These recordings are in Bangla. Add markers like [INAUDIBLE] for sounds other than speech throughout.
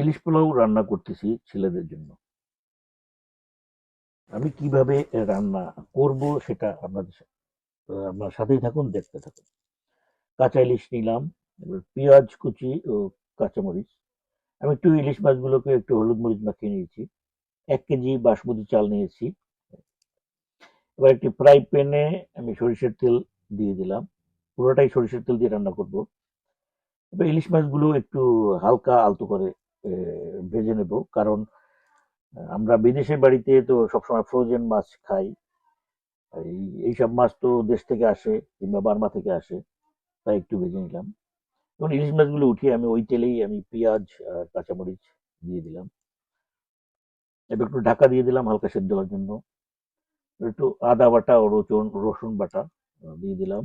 ইলিশ পোলাও রান্না করতেছি ছেলেদের জন্য। আমি কীভাবে রান্না করব সেটা আপনাদের আপনার সাথেই থাকুন, দেখতে থাকুন। কাঁচা ইলিশ নিলাম পেঁয়াজ কুচি ও কাঁচামরিচ। আমি একটু ইলিশ মাছগুলোকে একটু হলুদ মরিচ মাখিয়ে নিয়েছি। এক কেজি বাসমতি চাল নিয়েছি। এবার একটি ফ্রাই প্যানে আমি সরিষার তেল দিয়ে দিলাম। পুরোটাই সরিষার তেল দিয়ে রান্না করব। এবার ইলিশ মাছগুলো একটু হালকা আলতো করে ভেজে নেব। কারণ আমরা বিদেশের বাড়িতে তো সবসময় ফ্রোজেন মাছ খাই। এই, এইসব মাছ তো দেশ থেকে আসে কিংবা বার্মা থেকে আসে, তাই একটু ভেজে নিলাম। এবং ইলিশ মাছগুলো উঠিয়ে আমি ওই তেলেই আমি পেঁয়াজ আর কাঁচামরিচ দিয়ে দিলাম। এবার একটু ঢাকা দিয়ে দিলাম হালকা সেদ্ধ হওয়ার জন্য। একটু আদা বাটা ও রসুন রসুন বাটা দিয়ে দিলাম।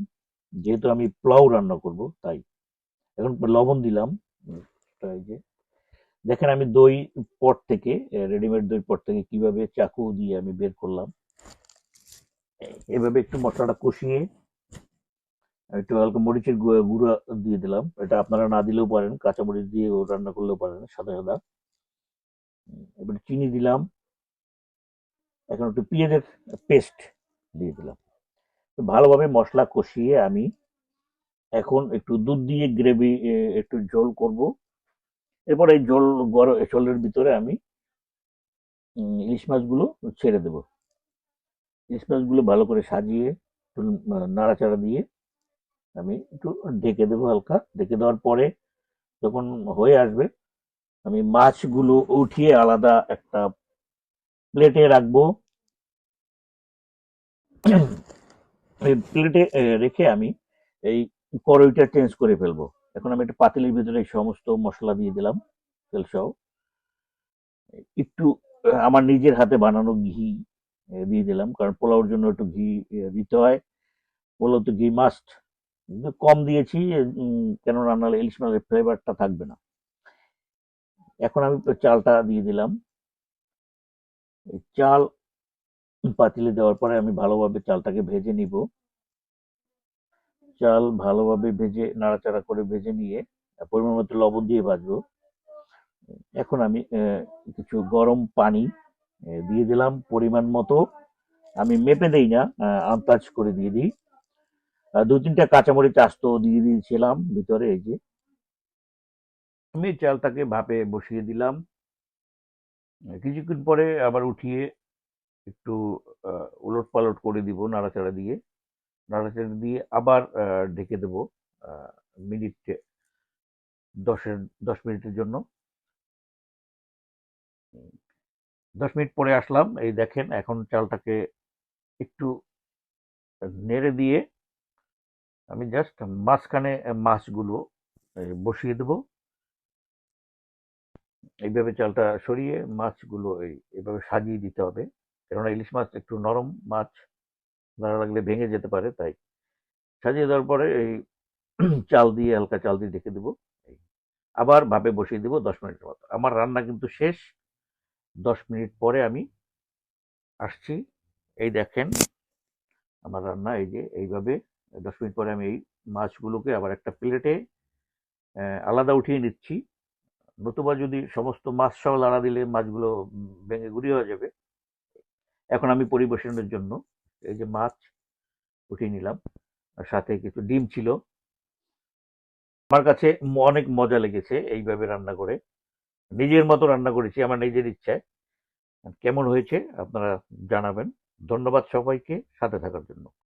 যেহেতু আমি পোলাও রান্না করব, তাই। এখন লবণ দিলাম। এই যে। দেখেন আমি দই পট থেকে রেডিমেড দই পট থেকে কীভাবে চাকু দিয়ে আমি বের করলাম। এভাবে একটু মশলাটা কষিয়ে একটু হালকা মরিচের গুঁড়া দিয়ে দিলাম। এটা আপনারা না দিলেও পারেন কাঁচা মরিচ দিয়ে রান্না করলেও পারেন, সাদা সাদা। এবার চিনি দিলাম। এখন একটু পেঁয়াজের পেস্ট দিয়ে দিলাম। ভালোভাবে মশলা কষিয়ে আমি এখন একটু দুধ দিয়ে গ্রেভি একটু ঝোল করব। এরপর এই জল গরম ঝোলের ভিতরে আমি ইলিশ মাছগুলো ছেড়ে দেব। ইলিশ মাছগুলো ভালো করে সাজিয়ে একটু নাড়াচাড়া দিয়ে আমি একটু ঢেকে দেবো হালকা। ঢেকে দেওয়ার পরে যখন হয়ে আসবে, আমি মাছগুলো উঠিয়ে আলাদা একটা প্লেটে রাখব। প্লেটে রেখে আমি এই কড়াইটা চেঞ্জ করে ফেলব। এখন আমি একটা পাতিলের ভিতরে এই সমস্ত মশলা দিয়ে দিলাম, তেল সহ। একটু আমার নিজের হাতে বানানো ঘি দিয়ে দিলাম, কারণ পোলাওর জন্য একটু ঘি দিতে হয়। পোলাও তো ঘি মাস্ট কম দিয়েছি কেন রান্না হলে ইলিশ মাছের ফ্লেভারটা থাকবে না। এখন আমি চালটা দিয়ে দিলাম। চাল পাতিলে দেওয়ার পরে আমি ভালোভাবে চালটাকে ভেজে নিব। চাল ভালোভাবে ভেজে, নাড়াচাড়া করে ভেজে নিয়ে, পরিমাণ মতো লবণ দিয়ে ভাজবো। এখন আমি কিছু গরম পানি দিয়ে দিলাম পরিমাণ মতো। আমি মেপে দেই না আন্দাজ করে দিয়ে দিই। দু তিনটা কাঁচামরিচ আস্ত দিয়ে দিয়েছিলাম ভিতরে, এই যে। আমি চালটাকে ভাপে বসিয়ে দিলাম। কিছুক্ষণ পরে আবার উঠিয়ে একটু উলট পালট করে দিব নাড়াচাড়া দিয়ে। নাড়াচাড়া দিয়ে আবার ঢেকে দেবো মিনিট, দশের, দশ মিনিটের জন্য। দশ মিনিট পরে আসলাম, এই দেখেন এখন চালটাকে একটু নেড়ে দিয়ে আমি জাস্ট মাঝখানে মাছগুলো বসিয়ে দেব। এইভাবে চালটা সরিয়ে মাছগুলো এই, এভাবে সাজিয়ে দিতে হবে। কেননা ইলিশ মাছ একটু নরম মাছ। নাড়া লাগলে ভেঙে যেতে পারে, তাই সাজিয়ে দেওয়ার পরে এই [CLEARS THROAT] চাল দিয়ে, হালকা চাল দিয়ে ঢেকে দেবো আবার ভাপে বসিয়ে দেবো দশ মিনিটের মতো। আমার রান্না কিন্তু শেষ, দশ মিনিট পরে আমি আসছি, এই দেখেন আমার রান্না, এই যে এইভাবে দশ মিনিট পরে আমি এই মাছগুলোকে আবার একটা প্লেটে আলাদা উঠিয়ে নিচ্ছি। নতুবা যদি সমস্ত মাছ সহ লাড়া দিলে মাছগুলো ভেঙে গুঁড়ি হয়ে যাবে। এখন আমি পরিবেশনের জন্য এই যে মাছ উঠিয়ে নিলাম, আর সাথে কিছু ডিম ছিল। আমার কাছে অনেক মজা লেগেছে এইভাবে রান্না করে। নিজের মতো রান্না করেছি, আমার নিজের ইচ্ছায়। কেমন হয়েছে আপনারা জানাবেন। ধন্যবাদ সবাইকে, সাথে থাকার জন্য।